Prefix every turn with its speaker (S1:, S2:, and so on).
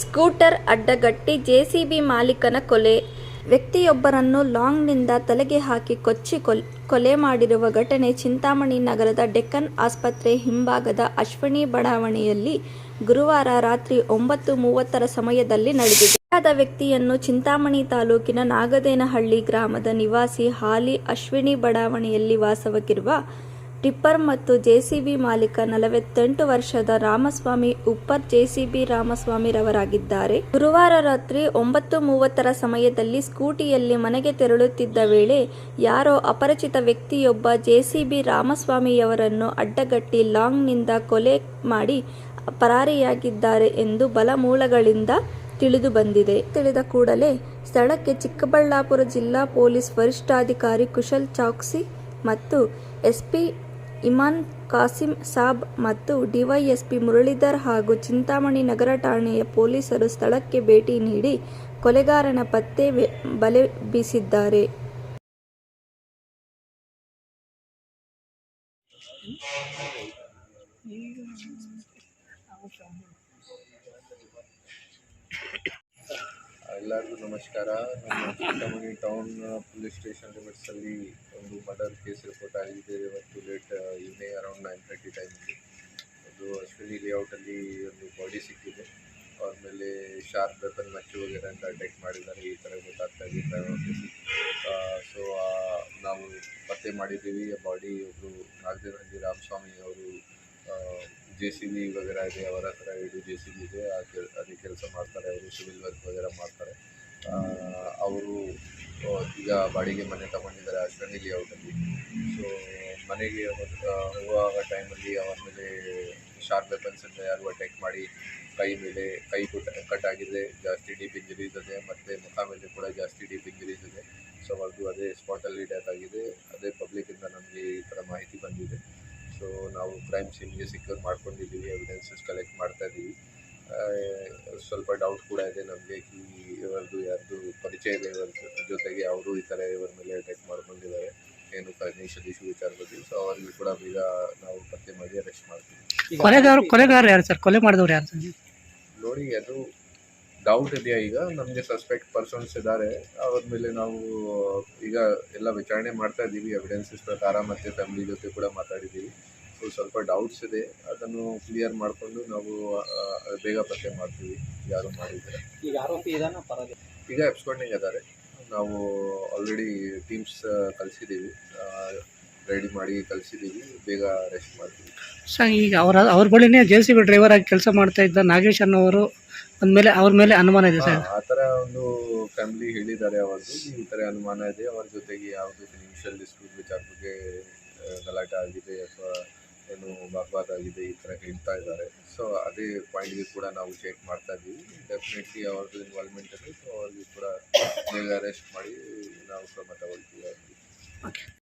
S1: Scooter ಅಡ್ಡಗಟ್ಟಿ JCB ಮಾಲೀಕನ ಕೊಲೆ. ವ್ಯಕ್ತಿಯೊಬ್ಬರನ್ನು ಲಾಂಗ್ನಿಂದ ತಲೆಗೆ ಹಾಕಿ ಕೊಚ್ಚಿ ಕೊಲ್- ಮಾಡಿರುವ ಘಟನೆ ಚಿಂತಾಮಣಿ ನಗರದ ಡೆಕ್ಕನ್ ಆಸ್ಪತ್ರೆ ಹಿಂಭಾಗದ ಅಶ್ವಿನಿ ಬಡಾವಣೆಯಲ್ಲಿ ಗುರುವಾರ ರಾತ್ರಿ ಒಂಬತ್ತು ಮೂವತ್ತರ ಸಮಯದಲ್ಲಿ ನಡೆದಿದೆ. ಆದ ವ್ಯಕ್ತಿಯನ್ನು ಚಿಂತಾಮಣಿ ತಾಲೂಕಿನ ನಾಗದೇನಹಳ್ಳಿ ಗ್ರಾಮದ ನಿವಾಸಿ ಹಾಲಿ ಅಶ್ವಿನಿ ಬಡಾವಣೆಯಲ್ಲಿ ವಾಸವಾಗಿರುವ ಟಿಪ್ಪರ್ ಮತ್ತು ಜೆಸಿಬಿ ಮಾಲೀಕ ನಲವತ್ತೆಂಟು ವರ್ಷದ ರಾಮಸ್ವಾಮಿ ಉಪ್ಪರ್ ಜೆಸಿಬಿ ರಾಮಸ್ವಾಮಿರವರಾಗಿದ್ದಾರೆ. ಗುರುವಾರ ರಾತ್ರಿ ಒಂಬತ್ತು ಮೂವತ್ತರ ಸಮಯದಲ್ಲಿ ಸ್ಕೂಟಿಯಲ್ಲಿ ಮನೆಗೆ ತೆರಳುತ್ತಿದ್ದ ವೇಳೆ ಯಾರೋ ಅಪರಿಚಿತ ವ್ಯಕ್ತಿಯೊಬ್ಬ ಜೆಸಿಬಿ ರಾಮಸ್ವಾಮಿಯವರನ್ನು ಅಡ್ಡಗಟ್ಟಿ ಲಾಂಗ್ನಿಂದ ಕೊಲೆ ಮಾಡಿ ಪರಾರಿಯಾಗಿದ್ದಾರೆ ಎಂದು ಬಲಮೂಲಗಳಿಂದ ತಿಳಿದು ಬಂದಿದೆ ತಿಳಿದ ಕೂಡಲೇ ಸ್ಥಳಕ್ಕೆ ಚಿಕ್ಕಬಳ್ಳಾಪುರ ಜಿಲ್ಲಾ ಪೊಲೀಸ್ ವರಿಷ್ಠಾಧಿಕಾರಿ ಕುಶಲ್ ಚೌಕ್ಸಿ ಮತ್ತು ಎಸ್ಪಿ ಇಮಾನ್ ಕಾಸಿಂ ಸಾಬ್ ಮತ್ತು ಡಿವೈಎಸ್ಪಿ ಮುರಳೀಧರ್ ಹಾಗೂ ಚಿಂತಾಮಣಿ ನಗರ ಠಾಣೆಯ ಪೊಲೀಸರು ಸ್ಥಳಕ್ಕೆ ಭೇಟಿ ನೀಡಿ ಕೊಲೆಗಾರನ ಪತ್ತೆ ಬಲೆ ಬೀಸಿದ್ದಾರೆ.
S2: ಎಲ್ಲರಿಗೂ ನಮಸ್ಕಾರ. ನಮ್ಮ ಚಿಂತಾಮಣಿ ಟೌನ್ ಪೊಲೀಸ್ ಸ್ಟೇಷನ್ ಲಿಮಿಟ್ಸಲ್ಲಿ ಒಂದು ಮರ್ಡರ್ ಕೇಸ್ ರಿಪೋರ್ಟ್ ಆಗಿದೆ. ಇವತ್ತು late evening around nine thirty ಟೈಮ್ಗೆ ಅದು ಅಶ್ವಿನಿ ಲೇಔಟಲ್ಲಿ ಒಂದು ಬಾಡಿ ಸಿಕ್ಕಿದೆ ಅವ್ರ ಮೇಲೆ ವೆಪನ್ ಮಚ್ಚು ವಗೇರೆ ಅಂತ ಅಟ್ಯಾಕ್ ಮಾಡಿದ್ದಾರೆ, ಈ ಥರ ಗೊತ್ತಾಗ್ತಾ ಇದೆ ಸೊ ನಾವು ಪತ್ತೆ ಮಾಡಿದ್ದೀವಿ ಬಾಡಿ ಒಬ್ಬರು ನಾಗದೇವಹಳ್ಳಿ ರಾಮಸ್ವಾಮಿ ಅವರು ಜೆ ಸಿ ಬಿ ವಗೇರೆ ಇದೆ, ಅವರ ಹತ್ರ ಇಡೀ ಜೆ ಸಿ ಬಿ ಇದೆ, ಆ ಕೆಲ್ ಅದೇ ಕೆಲಸ ಮಾಡ್ತಾರೆ, ಅವರು ಸಿವಿಲ್ ವರ್ಕ್ ವಗೇರಾ ಮಾಡ್ತಾರೆ. ಅವರು ಈಗ ಬಾಡಿಗೆ ಮನೆ ತಗೊಂಡಿದ್ದಾರೆ ಅಶ್ವಿನಿ ಲೇಔಟಲ್ಲಿ ಸೊ ಮನೆಗೆ ಹೋಗುವಾಗ ಟೈಮಲ್ಲಿ ಅವರ ಮೇಲೆ ಶಾರ್ಪ್ ವೆಪನ್ಸಿಂದ ಯಾರು ಅಟ್ಯಾಕ್ ಮಾಡಿ ಕೈ ಮೇಲೆ, ಕೈ ಕುಟ್ ಕಟ್ ಆಗಿದೆ, ಜಾಸ್ತಿ ಡೀಪ್ ಇಂಜರೀಸ್ ಇದೆ, ಮತ್ತು ಮುಖ ಮೇಲೆ ಕೂಡ ಜಾಸ್ತಿ ಡೀಪ್ ಇಂಜರೀಸ್ ಇದೆ. ಸೊ ಅವ್ರದ್ದು ಅದೇ ಸ್ಪಾಟಲ್ಲಿ ಡೆತ್ ಆಗಿದೆ. ಅದೇ ಪಬ್ಲಿಕ್ಕಿಂದ ನಮಗೆ ಈ ಥರ ಮಾಹಿತಿ ಬಂದಿದೆ. ಸೊ ನಾವು ಕ್ರೈಮ್ ಸೀನ್ಗೆ ಸಿಕ್ಯೂರ್ ಮಾಡ್ಕೊಂಡಿದ್ದೀವಿ ಎವಿಡೆನ್ಸಸ್ ಕಲೆಕ್ಟ್ ಮಾಡ್ತಾ ಇದ್ದೀವಿ ಸ್ವಲ್ಪ ಡೌಟ್ ಕೂಡ ಇದೆ ನಮಗೆ, ಈ ಇವರದ್ದು ಯಾರ್ದು ಪರಿಚಯ ಇದೆ, ಇವರ ಜೊತೆಗೆ ಅವರು ಈ ಥರ ಇವರ ಮೇಲೆ ಅಟ್ಯಾಕ್ ಮಾಡ್ಕೊಂಡಿದ್ದಾರೆ. ಏನು ಫೈನಾನ್ಷಿಯಲ್ ಇಶ್ಯೂ ವಿಚಾರ ಬಗ್ಗೆ ಸೊ ಅವರಿಗೆ ಕೂಡ ಬೇಗ ನಾವು ಪತ್ತೆ ಮಾಡಿ ಅರೆಸ್ಟ್ ಮಾಡ್ತೀವಿ.
S3: ಕೊಲೆಗಾರ ಕೊಲೆಗಾರ ಯಾರು ಸರ್? ಕೊಲೆ ಮಾಡಿದವ್ರು ಯಾರು ಸರ್?
S2: ನೋಡಿ ಅದು ಡೌಟ್ ಇದೆಯಾ ಈಗ? ನಮಗೆ ಸಸ್ಪೆಕ್ಟ್ ಪರ್ಸನ್ಸ್ ಇದ್ದಾರೆ. ಅವ್ರ ಮೇಲೆ ನಾವು ಈಗ ಎಲ್ಲ ವಿಚಾರಣೆ ಮಾಡ್ತಾ ಇದ್ದೀವಿ. ಎವಿಡೆನ್ಸಸ್ ಪ್ರಕಾರ ಮತ್ತು ಫ್ಯಾಮಿಲಿ ಜೊತೆ ಕೂಡ ಮಾತಾಡಿದ್ದೀವಿ. ಸೊ ಸ್ವಲ್ಪ ಡೌಟ್ಸ್ ಇದೆ. ಅದನ್ನು ಕ್ಲಿಯರ್ ಮಾಡಿಕೊಂಡು ನಾವು ಬೇಗ ಪತ್ತೆ ಮಾಡ್ತೀವಿ. ಯಾರು ಮಾಡಿದ್ದಾರೆ?
S3: ಈಗ ಆರೋಪಿ
S2: ಈಗ ಎಬ್ಸ್ಕೊಂಡಿಂಗ್ ಇದ್ದಾರೆ. ನಾವು ಆಲ್ರೆಡಿ ಟೀಮ್ಸ್ ಕಳಿಸಿದ್ದೀವಿ. ರೆಡಿ ಮಾಡಿ ಕಳಿಸಿದ್ದೀವಿ ಬೇಗ ಅರೆಸ್ಟ್ ಮಾಡ್ತೀವಿ.
S3: ಸರ್ ಈಗ ಅವರ ಅವ್ರ ಬಳಿನೇ ಜೆ ಸಿ ಬಿ ಡ್ರೈವರ್ ಆಗಿ ಕೆಲಸ ಮಾಡ್ತಾ ಇದ್ದ ನಾಗೇಶ್ ಅನ್ನೋರು ಅಂದಮೇಲೆ ಅವ್ರ ಮೇಲೆ ಅನುಮಾನ ಇದೆ ಸರ್?
S2: ಆ ಥರ ಒಂದು ಫ್ಯಾಮಿಲಿ ಹೇಳಿದ್ದಾರೆ ಅವರದ್ದು ಈ ಥರ ಅನುಮಾನ ಇದೆ. ಅವ್ರ ಜೊತೆಗೆ ಯಾವುದೇ ಇನಿಷಿಯಲ್ ಡಿಸ್ಪ್ಯೂಟ್ ವಿಚಾರ ಬಗ್ಗೆ ಗಲಾಟೆ ಆಗಿದೆ ಅಥವಾ ಏನು ವಾಗ್ವಾದ ಆಗಿದೆ ಈ ಥರ ಹೇಳ್ತಾ ಇದ್ದಾರೆ. ಸೊ ಅದೇ ಪಾಯಿಂಟ್ಗೆ ಕೂಡ ನಾವು ಚೆಕ್ ಮಾಡ್ತಾ ಇದ್ದೀವಿ ಡೆಫಿನೆಟ್ಲಿ ಅವ್ರದ್ದು ಇನ್ವಾಲ್ವ್ಮೆಂಟ್ ಇದೆ ಸೊ ಅವ್ರಿಗೆ ಕೂಡ ಬೇಗ ಅರೆಸ್ಟ್ ಮಾಡಿ ನಾವು ಕ್ರಮ ತಗೊಳ್ತೀವಿ. ಅವ್ರಿಗೆ